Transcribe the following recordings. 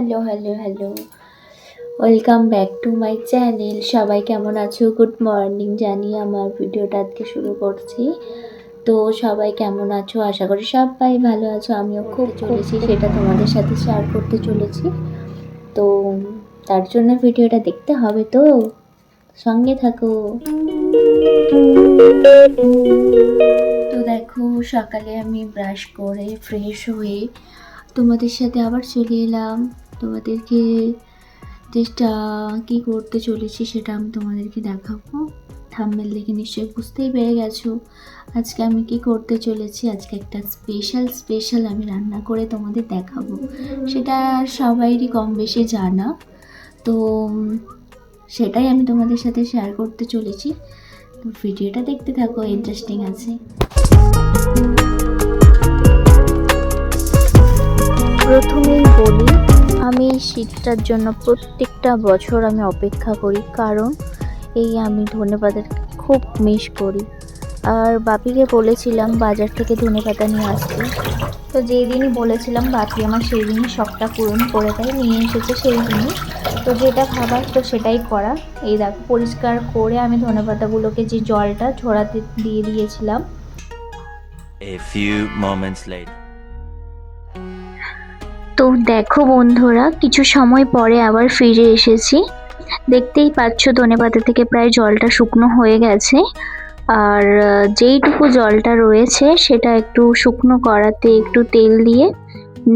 Hello hello hello welcome back to my channel সবাই কেমন আছো? গুড মর্নিং জানি আমার ভিডিওটা আজকে শুরু করছি। তো সবাই কেমন আছো? আশা করি সবাই ভালো আছো। আমিও খুব চলেছি সেটা তোমাদের সাথে শেয়ার করতে চলেছি। তো তার জন্য ভিডিওটা দেখতে হবে তো। সঙ্গে থাকো। তো দেখো সকালে আমি ব্রাশ করে ফ্রেশ হয়ে তোমাদের সাথে আবার চলে এলাম। তোমাদেরকে চেষ্টা কী করতে চলেছি সেটা আমি তোমাদেরকে দেখাবো। থাম্বেল দেখে নিশ্চয়ই বুঝতেই পেরে গেছো। আজকে আমি কি করতে চলেছি? আজকে একটা স্পেশাল স্পেশাল আমি রান্না করে তোমাদের দেখাবো। সেটা সবাইরই কম বেশি জানা। তো, সেটাই আমি তোমাদের সাথে শেয়ার করতে চলেছি। তো ভিডিওটা দেখতে থাকো ইন্টারেস্টিং আছে। প্রথমেই বলি আমি শীতটার জন্য প্রত্যেকটা বছর আমি অপেক্ষা করি, কারণ এই আমি ধনেপাতা খুব মিস করি। আর বাপিকে বলেছিলাম বাজার থেকে ধনেপাতা নিয়ে আসতে। তো যেই দিনই বলেছিলাম বাপি আমার সেই দিনই শখটা পূরণ করে দেয়, নিয়ে এসেছে সেই দিনই তো যেটা খাবার তো সেটাই করা। এই দেখো, পরিষ্কার করে আমি ধনেপাতাগুলোকে যে জলটা ঝরাতে দিয়ে দিয়েছিলাম। A few moments later. তো দেখো বন্ধুরা, কিছু সময় পরে আবার ফিরে এসেছি। দেখতেই পাচ্ছ ধনেপাতা থেকে প্রায় জলটা শুকনো হয়ে গেছে। আর যেইটুকু জলটা রয়েছে সেটা একটু শুকনো করাতে একটু তেল দিয়ে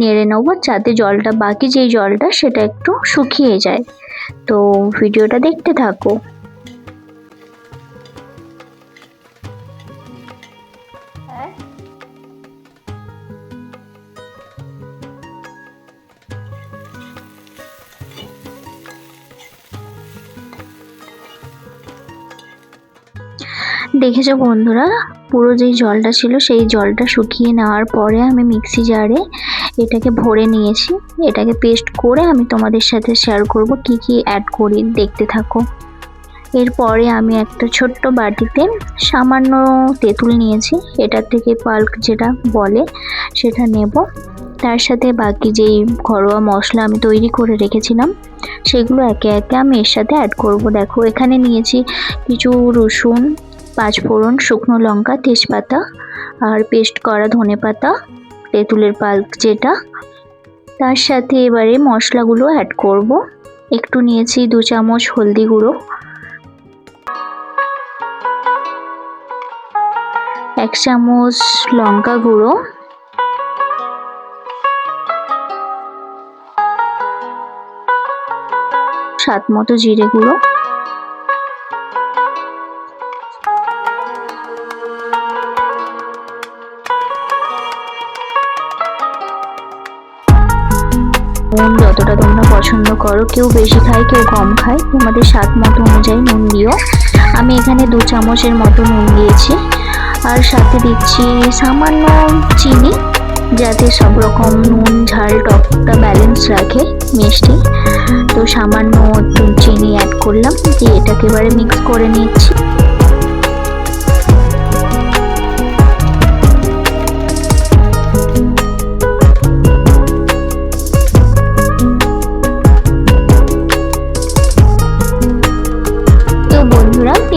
নেড়ে নেব যাতে জলটা, বাকি যেই জলটা সেটা একটু শুকিয়ে যায়। তো ভিডিওটা দেখতে থাকো। দেখেছ বন্ধুরা? পুরো যেই জলটা ছিল সেই জলটা শুকিয়ে নেওয়ার পরে আমি মিক্সি জারে এটাকে ভরে নিয়েছি। এটাকে পেস্ট করে আমি তোমাদের সাথে শেয়ার করব কি কি অ্যাড করি, দেখতে থাকো। এরপরে আমি একটা ছোট্ট বাটিতে সামান্য তেঁতুল নিয়েছি। এটার থেকে পাল্ক যেটা বলে সেটা নেব। তার সাথে বাকি যেই ঘরোয়া মশলা আমি তৈরি করে রেখেছিলাম, সেগুলো একে একে আমি এর সাথে অ্যাড করব। দেখো, এখানে নিয়েছি কিছু রসুন পাঁচফোড়ন শুকনো লঙ্কা, তেজপাতা আর পেস্ট করা ধনেপাতা তেঁতুলের পাল্প যেটা। তার সাথে এবারে মশলাগুলো অ্যাড করব। একটু নিয়েছি দু চামচ হলদি গুঁড়ো। এক চামচ লঙ্কা গুঁড়ো। স্বাদ মতো জিরে গুঁড়ো। নুন যতটা তোমরা পছন্দ করো, কেউ বেশি খায়, কেউ কম খায়, তোমাদের স্বাদ মতো অনুযায়ী নুন দিও। আমি এখানে দু চামচের মতো নুন দিয়েছি। আর সাথে দিচ্ছি সামান্য চিনি, যাতে সব রকম নুন, ঝাল, টকটা ব্যালেন্স রাখে মিষ্টি। তো সামান্য চিনি অ্যাড করলাম, দিয়ে এটাকে এবারে মিক্স করে নিচ্ছি।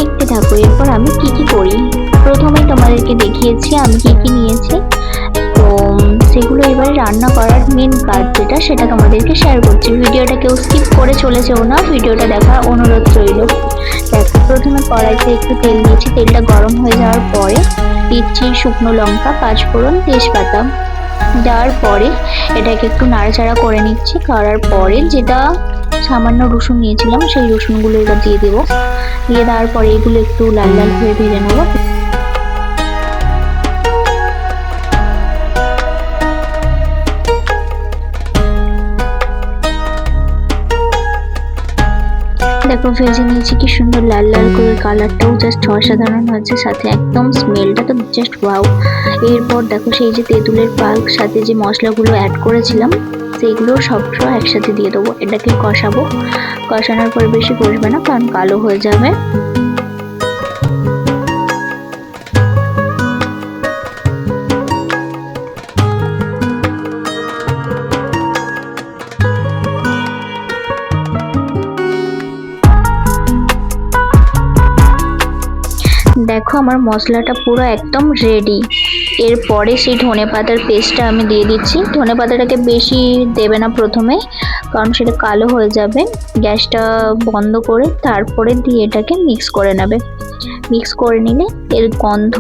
দেখতে থাকো। এরপর আমি কি কি করি? প্রথমে তোমাদেরকে দেখিয়েছি আমি কি কি নিয়েছি। তো সেগুলো এবারে রান্না করার মেন কাজ যেটা, সেটা তোমাদেরকে শেয়ার করছি। ভিডিওটা কেউ স্কিপ করে চলে যেও না। ভিডিওটা দেখার অনুরোধ রইল। দেখো, প্রথমে কড়াইতে একটু তেল দিয়েছি। তেলটা গরম হয়ে যাওয়ার পরে দিচ্ছি শুকনো লঙ্কা, পাঁচফোড়ন, তেজপাতা। দেওয়ার পরে এটাকে একটু নাড়াচাড়া করে নিচ্ছি। করার পরে যেটা সামান্য রসুন নিয়েছিলাম, সেই রসুনগুলো এবার দিয়ে দেবো। দিয়ে দেওয়ার পরে এগুলো একটু লাল লাল হয়ে ভেজে নেব। দেখো, ভেজে নিয়েছি কি সুন্দর লাল লাল করে কালারটাও জাস্ট অসাধারণ হয়েছে, সাথে একদম স্মেলটা তো জাস্ট ওয়াও এরপর দেখো, সেই যে তেঁতুলের পাক, সাথে যে মশলাগুলো অ্যাড করেছিলাম সেইগুলো সবসময় একসাথে দিয়ে দেবো। এটাকে কষাবো। কষানোর পর বেশি কষবে না, কারণ কালো হয়ে যাবে। দেখো আমার মশলাটা পুরো একদম রেডি এরপরে সেই ধনে পাতার পেস্টটা আমি দিয়ে দিচ্ছি। ধনে পাতাটাকে বেশি দেবে না প্রথমে, কারণ সেটা কালো হয়ে যাবে। গ্যাসটা বন্ধ করে তারপরে দিয়ে এটাকে মিক্স করে নেবে। মিক্স করে নিলে এর গন্ধ,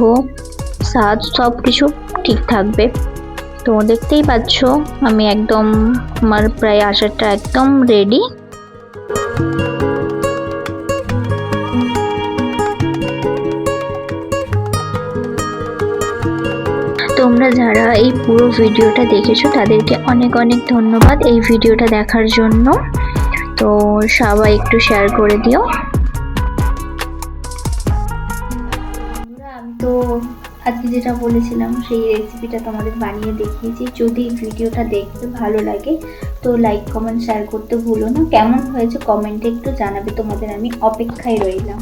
স্বাদ সব কিছু ঠিক থাকবে। তো দেখতেই পাচ্ছ, আমি একদম আমার প্রায় আচারটা একদম রেডি তোমরা যারা এই পুরো ভিডিওটা দেখেছ, তাদেরকে অনেক অনেক ধন্যবাদ এই ভিডিওটা দেখার জন্য। তো সবাই একটু শেয়ার করে দিও। আমি তো আজকে যেটা বলেছিলাম, সেই রেসিপিটা তোমাদের বানিয়ে দেখিয়েছি। যদি ভিডিওটা দেখতে ভালো লাগে, তো লাইক কমেন্ট শেয়ার করতে ভুলো না। কেমন হয়েছে কমেন্টে একটু জানাবে তোমাদের। আমি অপেক্ষায় রইলাম।